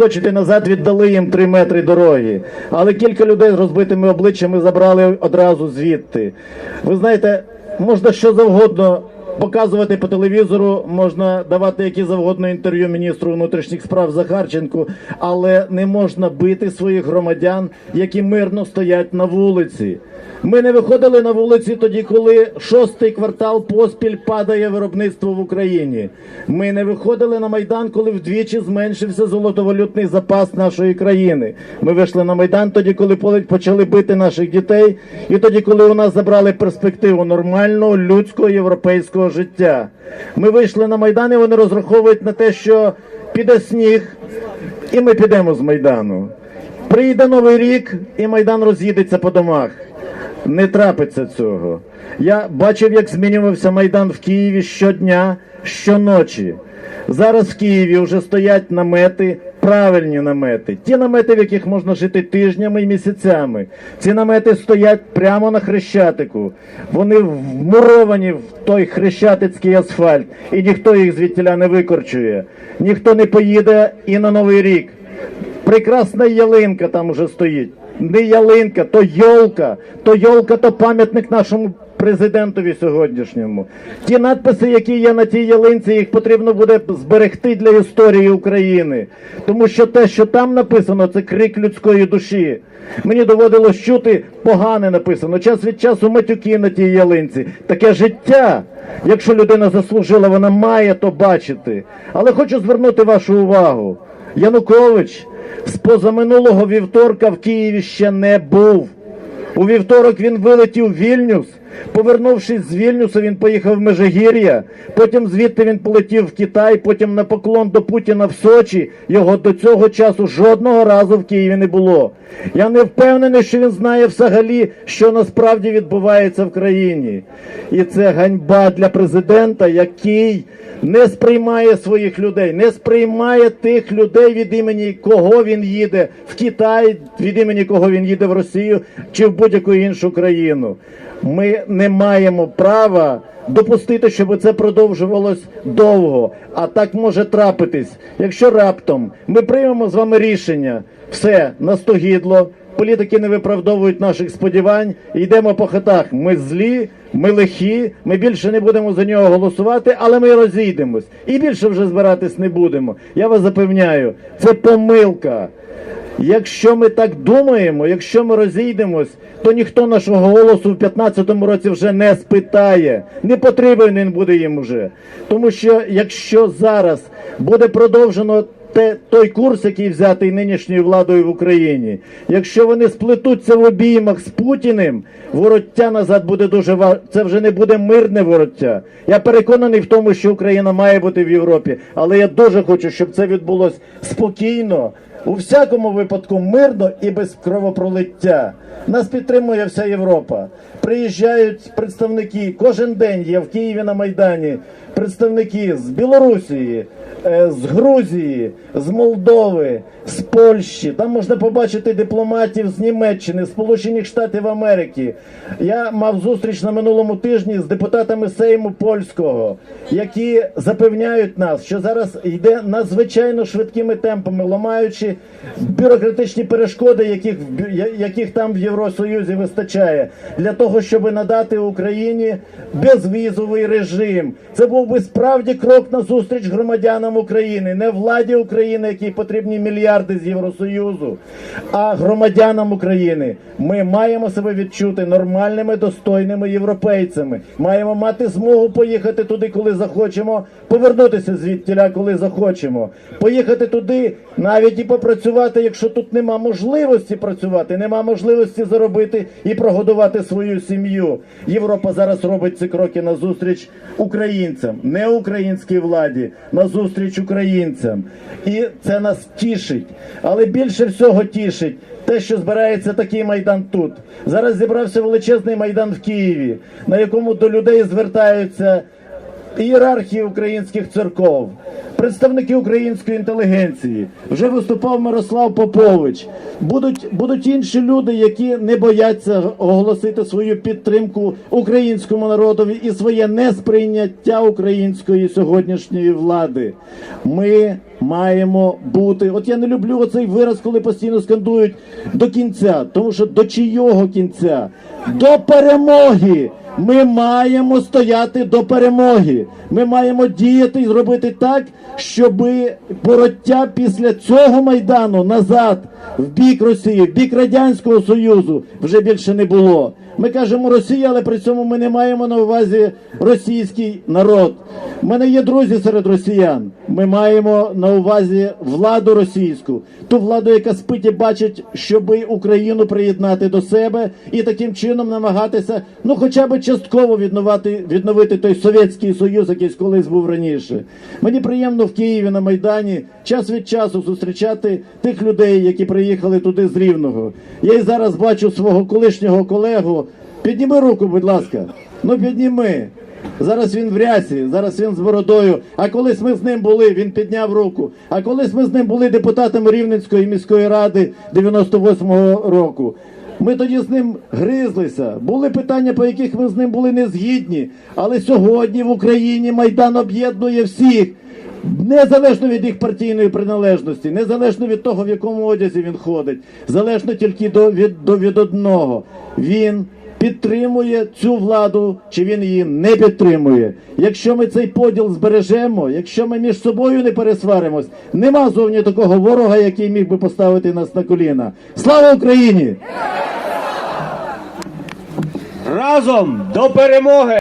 Хочете назад віддали їм три метри дороги, але кілька людей з розбитими обличчями забрали одразу звідти. Ви знаєте, можна що завгодно показувати по телевізору, можна давати які завгодно інтерв'ю міністру внутрішніх справ Захарченку, але не можна бити своїх громадян, які мирно стоять на вулиці. Ми не виходили на вулиці тоді, коли шостий квартал поспіль падає виробництво в Україні. Ми не виходили на майдан, коли вдвічі зменшився золотовалютний запас нашої країни. Ми вийшли на майдан тоді, коли почали бити наших дітей, і тоді, коли у нас забрали перспективу нормального людського європейського життя. Ми вийшли на майдан, і вони розраховують на те, що піде сніг, і ми підемо з майдану. Прийде новий рік, і майдан роз'їдеться по домах. Не трапиться цього. Я бачив, як змінювався майдан в Києві щодня, щоночі. Зараз в Києві вже стоять намети, правильні намети. Ті намети, в яких можна жити тижнями і місяцями. Ці намети стоять прямо на хрещатику. Вони вмуровані в той хрещатицький асфальт, і ніхто їх звідтіля не викорчує. Ніхто не поїде і на Новий рік. Прекрасна ялинка там уже стоїть. Не ялинка, то йолка. То йолка, то пам'ятник нашому президентові сьогоднішньому. Ті надписи, які є на тій ялинці, їх потрібно буде зберегти для історії України. Тому що те, що там написано, це крик людської душі. Мені доводилось чути погане написано. Час від часу матюки на тій ялинці. Таке життя. Якщо людина заслужила, вона має то бачити. Але хочу звернути вашу увагу. Янукович з позаминулого вівторка в Києві ще не був. У вівторок він вилетів в Вільнюс. Повернувшись з Вільнюса, він поїхав в Межигір'я. Потім звідти він полетів в Китай, потім на поклон до Путіна в Сочі. Його до цього часу жодного разу в Києві не було. Я не впевнений, що він знає взагалі, що насправді відбувається в країні. І це ганьба для президента, який не сприймає своїх людей, не сприймає тих людей, від імені кого він їде в Китай, від імені кого він їде в Росію чи в будь-яку іншу країну. Ми не маємо права допустити, щоб це продовжувалось довго. А так може трапитись, якщо раптом ми приймемо з вами рішення, все настогідло. Політики не виправдовують наших сподівань. Йдемо по хатах. Ми злі, ми лихі, ми більше не будемо за нього голосувати, але ми розійдемось. І більше вже збиратись не будемо. Я вас запевняю, це помилка. Якщо ми так думаємо, якщо ми розійдемось, то ніхто нашого голосу в 15-му році вже не спитає. Не потрібен він буде їм уже. Тому що якщо зараз буде продовжено те, той курс, який взятий нинішньою владою в Україні, якщо вони сплетуться в обіймах з Путіним, вороття назад буде дуже ва... Це вже не буде мирне вороття. Я переконаний в тому, що Україна має бути в Європі, але я дуже хочу, щоб це відбулося спокійно. У всякому випадку мирно і без кровопролиття. Нас підтримує вся Європа. Приїжджають представники, кожен день є в Києві на Майдані представники з Білорусі, е, з Грузії, з Молдови, з Польщі. Там можна побачити дипломатів з Німеччини, Сполучених Штатів Америки. Я мав зустріч на минулому тижні з депутатами Сейму польського, які запевняють нас, що зараз йде надзвичайно швидкими темпами, ламаючи бюрократичні перешкоди, яких, яких там в Євросоюзі вистачає, для того, щоб надати Україні безвізовий режим. Це був би справді крок на зустріч громадянам України, не владі України, якій потрібні мільярди з Євросоюзу, а громадянам України. Ми маємо себе відчути нормальними, достойними європейцями. Маємо мати змогу поїхати туди, коли захочемо, повернутися звідтіля, коли захочемо. Поїхати туди, навіть і попрацювати, якщо тут нема можливості працювати, нема можливості заробити і прогодувати свою сім'ю. Європа зараз робить ці кроки на зустріч українцям, не українській владі, на зустріч українцям. І це нас тішить. Але більше всього тішить те, що збирається такий майдан тут. Зараз зібрався величезний майдан в Києві, на якому до людей звертаються ієрархії українських церков, представники української інтелігенції. Вже виступав Мирослав Попович. Будуть, будуть інші люди, які не бояться оголосити свою підтримку українському народові і своє несприйняття української сьогоднішньої влади. Ми маємо бути. От я не люблю оцей вираз, коли постійно скандують до кінця, тому що до чийого кінця? До перемоги. Ми маємо стояти до перемоги. Ми маємо діяти і зробити так, щоб бороття після цього майдану назад в бік Росії, в бік Радянського Союзу вже більше не було. Ми кажемо Росія, але при цьому ми не маємо на увазі російський народ. У мене є друзі серед росіян. Ми маємо на увазі владу російську, ту владу, яка спить і бачить, щоб Україну приєднати до себе і таким чином намагатися, ну хоча б частково відновити, відновити той совєтський союз, який колись був раніше. Мені приємно в Києві на майдані час від часу зустрічати тих людей, які приїхали туди з Рівного. Я і зараз бачу свого колишнього колегу. Підніми руку, будь ласка. Ну підніми. Зараз він в рясі, зараз він з бородою. А колись ми з ним були, він підняв руку. А колись ми з ним були депутатами Рівненської міської ради 98-го року. Ми тоді з ним гризлися. Були питання, по яких ми з ним були не згідні. Але сьогодні в Україні Майдан об'єднує всіх. Незалежно від їх партійної приналежності, незалежно від того, в якому одязі він ходить, залежно тільки до, від, до, від одного. Він підтримує цю владу, чи він її не підтримує. Якщо ми цей поділ збережемо, якщо ми між собою не пересваримось, нема зовні такого ворога, який міг би поставити нас на коліна. Слава Україні! Разом до перемоги!